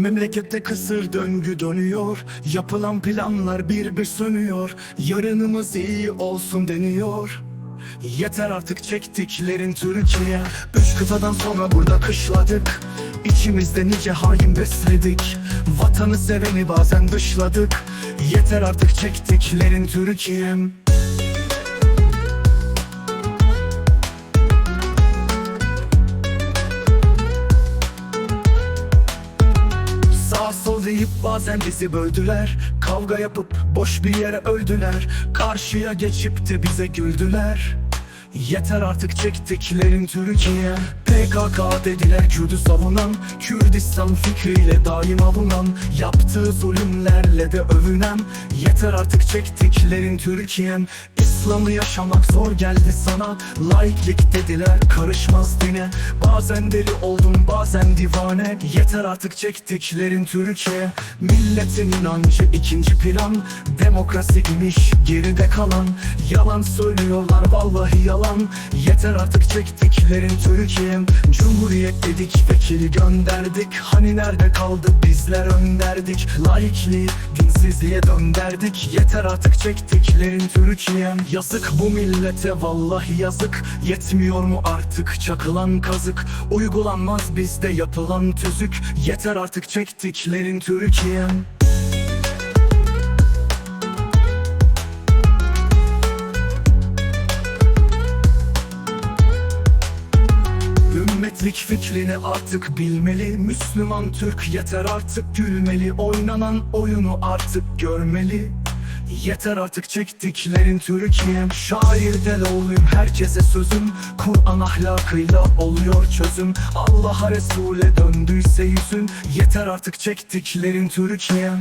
Memlekette kısır döngü dönüyor. Yapılan planlar bir bir sönüyor. Yarınımız iyi olsun deniyor. Yeter artık çektiklerin Türkiye. Üç kıtadan sonra burada kışladık. İçimizde nice hain besledik. Vatanı seveni bazen dışladık. Yeter artık çektiklerin Türkiye'm Deyip bazen bizi böldüler. Kavga yapıp boş bir yere öldüler. Karşıya geçip de bize güldüler. Yeter artık çektiklerin Türkiye. PKK dediler Kürt'ü savunan. Kürdistan fikriyle daim avunan Yaptığı zulümlerle de övünen. Yeter artık çektiklerin Türkiye'm İslam'ı yaşamak zor geldi sana. Laiklik dediler karışmaz dine. Bazen deli oldum bazen divane. Yeter artık çektiklerin Türkiye. Milletin inancı ikinci plan. Demokrasi imiş geride kalan. Yalan söylüyorlar vallahi yalan. Yeter artık çektiklerin Türkiye'm Cumhuriyet dedik vekili gönderdik. Hani nerede kaldı bizler önderdik. Laikliği dinsizliğe dönderdik. Yeter artık çektiklerin Türkiye'm. Yazık bu millete vallahi yazık. Yetmiyor mu artık çakılan kazık? Uygulanmaz bizde yapılan tüzük. Yeter artık çektiklerin Türkiye'm Ümmetlik fikrini artık bilmeli. Müslüman Türk yeter artık gülmeli. Oynanan oyunu artık görmeli. Yeter artık çektiklerin Türkiye'm. Şair Deloğluyum. Herkese sözüm Kur'an ahlakıyla oluyor çözüm. Allah'a Resul'e döndüyse yüzün. Yeter artık çektiklerin Türkiye'm